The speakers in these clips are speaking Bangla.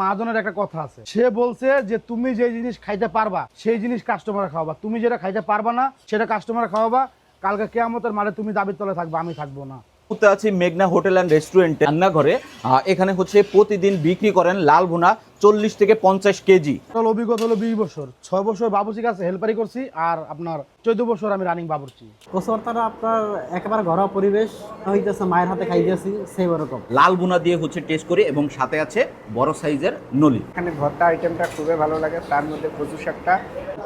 মাহাজনের একটা কথা আছে। সে বলছে যে, তুমি যে জিনিস খাইতে পারবা, সেই জিনিস কাস্টমার খাওয়াবা। তুমি যেটা খাইতে পারবা না, সেটা কাস্টমার খাওয়াবা। কালকে কেয়ামতের মারে তুমি দাবির তলে থাকবে, আমি থাকব না। মুহূর্তে আছি মেঘনা হোটেল অ্যান্ড রেস্টুরেন্টে। রান্নাঘরে এখানে হচ্ছে প্রতিদিন বিক্রি করেন লাল ভুনা চল্লিশ থেকে পঞ্চাশ কেজি। অভিজ্ঞতা হলো বিশ বছর। ছয় বছর বাবুর্চির কাছে হেল্পারি করছি আর আপনার চোদ্দ বছর আমি রানিং বাবুর্চি কচুয়ারতাটা আপনার একেবারে ঘরোয়া পরিবেশ হইতেছে মায়ের হাতে খাইতেছি সেই ওরকম। লাল ভুনা দিয়ে হচ্ছে টেস্ট করি এবং সাথে আছে বড় সাইজের নলি। এখানে ভর্তা আইটেমটা খুবই ভালো লাগে তার মধ্যে কচু শাকটা।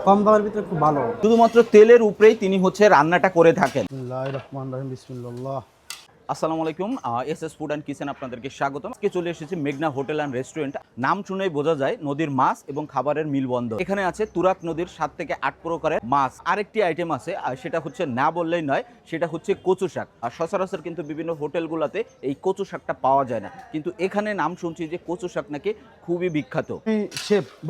কম দামের ভিতরে খুব ভালো। শুধুমাত্র তেলের উপরেই তিনি হচ্ছে রান্নাটা করে থাকেন। বিসমিল্লাহ রহমান রহিম বিসমিল্লাহ। আসসালামু আলাইকুম। S S food and kitchen আপনাদেরকে স্বাগতম। আজকে চলে এসেছি মেঘনা হোটেল অ্যান্ড রেস্টুরেন্ট নাম শুনেই বোঝা যায়, নদীর মাছ এবং খাবারের মিলবন্ধ এখানে আছে তুরাক নদীর সাত থেকে আট প্রকারের মাছ। আরেকটি আইটেম আছে সেটা হচ্ছে না বললেই নয়, সেটা হচ্ছে কচু শাক। আর সচরাচর কিন্তু বিভিন্ন হোটেলগুলোতে এই কচু শাকটা পাওয়া যায় না। কিন্তু এখানে নাম শুনছি যে কচু শাক নাকি খুবই বিখ্যাত।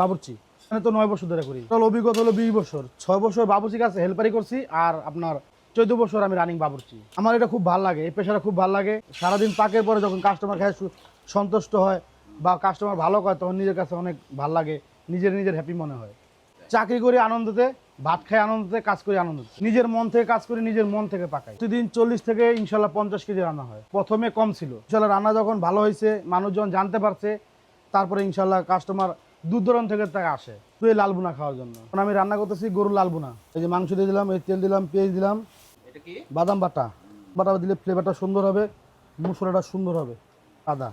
বাবুর্চি। তো নয় বছর ধরে করি। অভিজ্ঞতা হলো বিশ বছর। ছয় বছর বাবুর্চির কাছে হেল্পারি করছি, আর আপনার চোদ্দ বছর আমি রানিং বাবুর্চি। আমার এটা খুব ভালো লাগে, এই পেশাটা খুব ভালো লাগে। সারাদিন পাকের পরে যখন কাস্টমার খায় সন্তুষ্ট হয় বা কাস্টমার ভালো করে, তখন নিজের কাছে অনেক ভালো লাগে, নিজের নিজের হ্যাপি মনে হয়। চাকরি করি আনন্দতে, ভাত খাই আনন্দতে, কাজ করি আনন্দতে। নিজের মন থেকে কাজ করি, নিজের মন থেকে পাকাই। প্রতিদিন চল্লিশ থেকে ইনশাল্লাহ পঞ্চাশ কেজি রান্না হয়। প্রথমে কম ছিল। ইনশাল্লাহ রান্না যখন ভালো হয়েছে, মানুষজন জানতে পারছে, তারপরে ইনশাল্লাহ কাস্টমার দূর থেকে তাকে আসে। তুই লাল বুনা খাওয়ার জন্য। আমি রান্না করতেছি গরুর লাল বুনা এই যে মাংস দিয়ে দিলাম এই তেল দিলাম, পেঁয়াজ দিলাম। বাদাম বাটা। বাটা দিলে ফ্লেভারটা সুন্দর হবে মশলাটা সুন্দর হবে। আদা।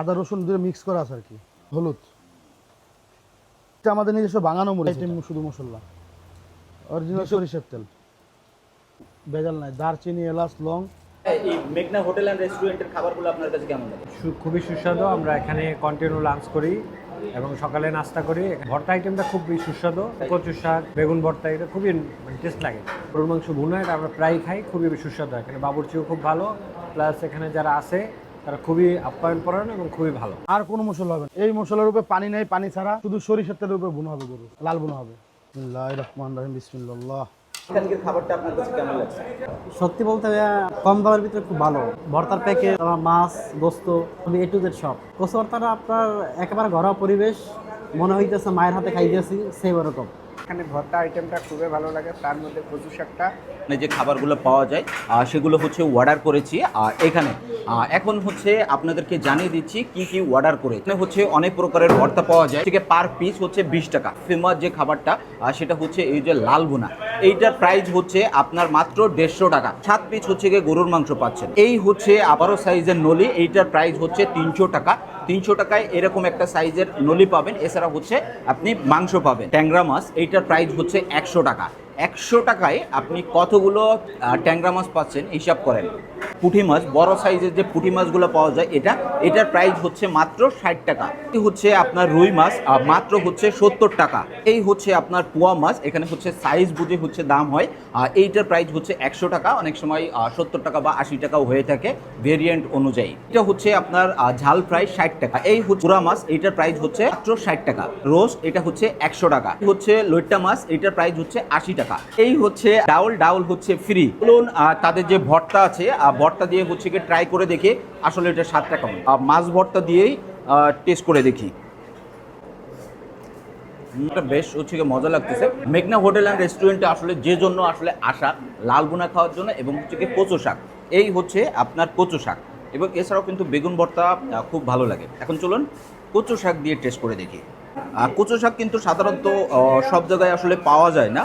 আদা রসুন দিয়ে মিক্স করা আছে আর কি। হলুদ। এটা আমাদের নিজস্ব বাঙানো মরিচ এটা। শুধু মশলা? অরিজিনাল সরিষার তেল। ভেজাল নাই। দারচিনি এলাচ লং। এই মেঘনা হোটেল অ্যান্ড রেস্টুরেন্টের খাবারগুলো আপনার কাছে কেমন লাগে? খুবই সুস্বাদু। আমরা এখানে কন্টিনিউ লাঞ্চ করি। এবং সকালে নাস্তা করি। ভর্তা আইটেমটা খুবই সুস্বাদু। কচু শাক, বেগুন ভর্তা, এটা খুবই টেস্ট লাগে। গরুর মাংস ভুনা, এটা আমরা প্রায় খাই, খুবই সুস্বাদু এখানে বাবুর্চিও খুব ভালো। প্লাস এখানে যারা আছে, তারা খুবই আপ্যায়ন পরায়ণ এবং খুবই ভালো। আর কোনো মশলা হবে। এই মশলার উপরে পানি নেই, পানি ছাড়া। শুধু সরিষার তেলের উপরে বুনো হবে গরু, লাল বুনো হবে। রহমান রহিম, বিসমিল্লাহ। এখানকার খাবারটা আপনার কাছে কেমন লাগছে? সত্যি বলতে কম দামের ভিতরে খুব ভালো। ভর্তার প্যাকেট মাছ, গোস্ত এ টু জেড সব। কচুয়ারতাটা আপনার একেবারে ঘরোয়া পরিবেশ। মনে হইতেছে মায়ের হাতে খাইতেছি সেই ওরকম। এখানে ভর্তা আইটেমটা খুবই ভালো লাগে। তার মধ্যে কচু শাকটা। এখানে যে খাবারগুলো পাওয়া যায় সেগুলো হচ্ছে অর্ডার করেছি। আর এখানে এখন হচ্ছে আপনাদেরকে জানিয়ে দিচ্ছি কি কি অর্ডার করে। এখানে হচ্ছে অনেক প্রকারের ভর্তা পাওয়া যায়। থেকে পার পিস হচ্ছে বিশ টাকা। ফেমাস যে খাবারটা সেটা হচ্ছে এই যে লাল বোনা এইটার প্রাইস হচ্ছে আপনার মাত্র দেড়শো টাকা। সাত পিস হচ্ছে গিয়ে গরুর মাংস পাচ্ছেন। এই হচ্ছে আবারও সাইজের নলি। এইটার প্রাইস হচ্ছে তিনশো টাকা। তিনশো টাকায় এরকম একটা সাইজের নলি পাবেন। এছাড়া হচ্ছে আপনি মাংস পাবেন। ট্যাংরা মাছ, এইটার প্রাইস হচ্ছে একশো টাকা। একশো টাকায় আপনি কতগুলো ট্যাংরা মাছ পাচ্ছেন হিসাব করেন। পুঁটি মাছ, বড় সাইজের যে পুঁটি মাছগুলো পাওয়া যায়, এটা, এটার প্রাইস হচ্ছে মাত্র ষাট টাকা। হচ্ছে আপনার রুই মাছ মাত্র হচ্ছে সত্তর টাকা। এই হচ্ছে আপনার পোয়া মাছ, এখানে হচ্ছে সাইজ বুঝে হচ্ছে দাম হয়। এইটার প্রাইস হচ্ছে একশো টাকা, অনেক সময় সত্তর টাকা বা আশি টাকাও হয়ে থাকে ভেরিয়েন্ট অনুযায়ী। এটা হচ্ছে আপনার ঝাল প্রাইস ষাট টাকা। এই পুরা মাছ, এইটার প্রাইস হচ্ছে মাত্র ষাট টাকা। রোস্ট এটা হচ্ছে একশো টাকা। হচ্ছে লইট্টা মাছ, এইটার প্রাইস হচ্ছে আশি টাকা। এই হচ্ছে ডাউল ডাউল হচ্ছে ফ্রি বলুন তাদের যে ভর্তা আছে ভর্তা দিয়ে হচ্ছে কি ট্রাই করে দেখে আসলে এটা কেমন। আহ, মাছ ভর্তা দিয়েই টেস্ট করে দেখি। বেশ হচ্ছে মজা লাগতেছে। মেঘনা হোটেল অ্যান্ড রেস্টুরেন্টে আসলে যে জন্য আসলে আসা লাল বোনা খাওয়ার জন্য এবং হচ্ছে গিয়ে কচু শাক। এই হচ্ছে আপনার কচু শাক। এবং এছাড়াও কিন্তু বেগুন ভর্তা খুব ভালো লাগে। এখন চলুন কচু শাক দিয়ে টেস্ট করে দেখি। কচু শাক কিন্তু সাধারণত সব জায়গায় আসলে পাওয়া যায় না।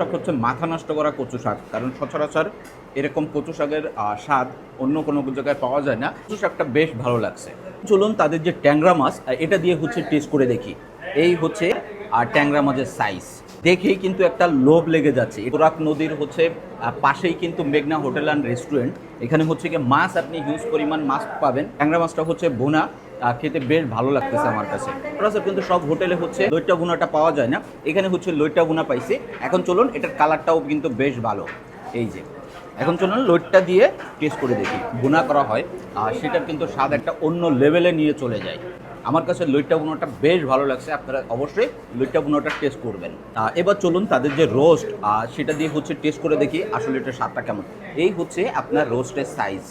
শাক হচ্ছে মাথা নষ্ট করা কচু শাক, কারণ সচরাচর এরকম কচু শাকের স্বাদ অন্য কোনো জায়গায় পাওয়া যায় না। কচু শাকটা বেশ ভালো লাগছে। চলুন তাদের যে ট্যাংরা মাছ এটা দিয়ে হচ্ছে টেস্ট করে দেখি। এই হচ্ছে আর ট্যাংরা মাছের সাইজ দেখেই কিন্তু একটা লোভ লেগে যাচ্ছে। তোরাক নদীর হচ্ছে পাশেই কিন্তু মেঘনা হোটেল অ্যান্ড রেস্টুরেন্ট এখানে হচ্ছে কি মাছ আপনি হিউজ পরিমাণ মাছ পাবেন। ট্যাংরা মাছটা হচ্ছে বোনা খেতে বেশ ভালো লাগতেছে আমার কাছে। সচরাচর কিন্তু সব হোটেলে হচ্ছে লইট্টা গুনাটা পাওয়া যায় না। এখানে হচ্ছে লইট্টা গুনা পাইছি। এখন চলুন, এটার কালারটাও কিন্তু বেশ ভালো। এই যে, এখন চলুন লইট্টা দিয়ে টেস্ট করে দেখি। গুনা করা হয়, আর সেটার কিন্তু স্বাদ একটা অন্য লেভেলে নিয়ে চলে যায়। আমার কাছে লইট্টা গুনোটা বেশ ভালো লাগছে, আপনারা অবশ্যই লইট্টা গুনোটা টেস্ট করবেন। এবার চলুন তাদের যে রোস্ট সেটা দিয়ে হচ্ছে টেস্ট করে দেখি আসলে এটার স্বাদটা কেমন। এই হচ্ছে আপনার রোস্টের সাইজ।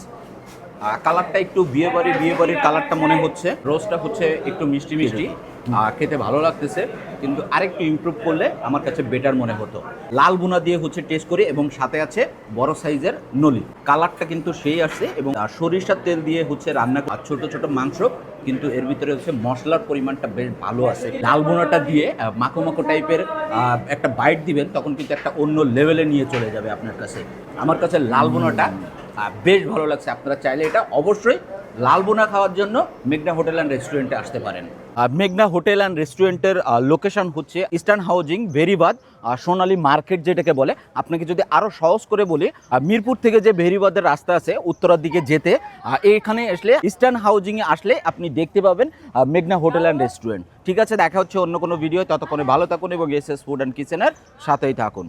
কালারটা একটু বিয়ে বাড়ি বিয়ে বাড়ির কালারটা মনে হচ্ছে। রোজটা হচ্ছে একটু মিষ্টি মিষ্টি। খেতে ভালো লাগতেছে কিন্তু আরেকটু ইমপ্রুভ করলে আমার কাছে বেটার মনে হতো। লাল বুনা দিয়ে হচ্ছে টেস্ট করি এবং সাথে আছে বড় সাইজের নলি। কালারটা কিন্তু সেই আসছে এবং সরিষার তেল দিয়ে হচ্ছে রান্না করা ছোট ছোট মাংস কিন্তু এর ভিতরে হচ্ছে মশলার পরিমাণটা বেশ ভালো আছে। লাল বোনাটা দিয়ে মাখো মাখো টাইপের একটা বাইট দিবেন তখন কিন্তু একটা অন্য লেভেলে নিয়ে চলে যাবে আপনার কাছে। আমার কাছে লাল বোনাটা বেশ ভালো লাগছে। আপনারা চাইলে এটা অবশ্যই লাল বোনা খাওয়ার জন্য মেঘনা হোটেল অ্যান্ড রেস্টুরেন্টে আসতে পারেন। মেঘনা হোটেল অ্যান্ড রেস্টুরেন্টের লোকেশন হচ্ছে eastern housing Beribadh Sonali market যেটাকে বলে। আপনাকে যদি আরও সহজ করে বলি মিরপুর থেকে যে ভেরিবাদের রাস্তা আছে উত্তরার দিকে যেতে আহ, এইখানে আসলে ইস্টার্ন হাউজিংয়ে আসলে আপনি দেখতে পাবেন মেঘনা হোটেল অ্যান্ড রেস্টুরেন্ট। ঠিক আছে দেখা হচ্ছে অন্য কোনো ভিডিও ততক্ষণে ভালো থাকুন এবং এস এস ফুড অ্যান্ড কিচেনের সাথেই থাকুন।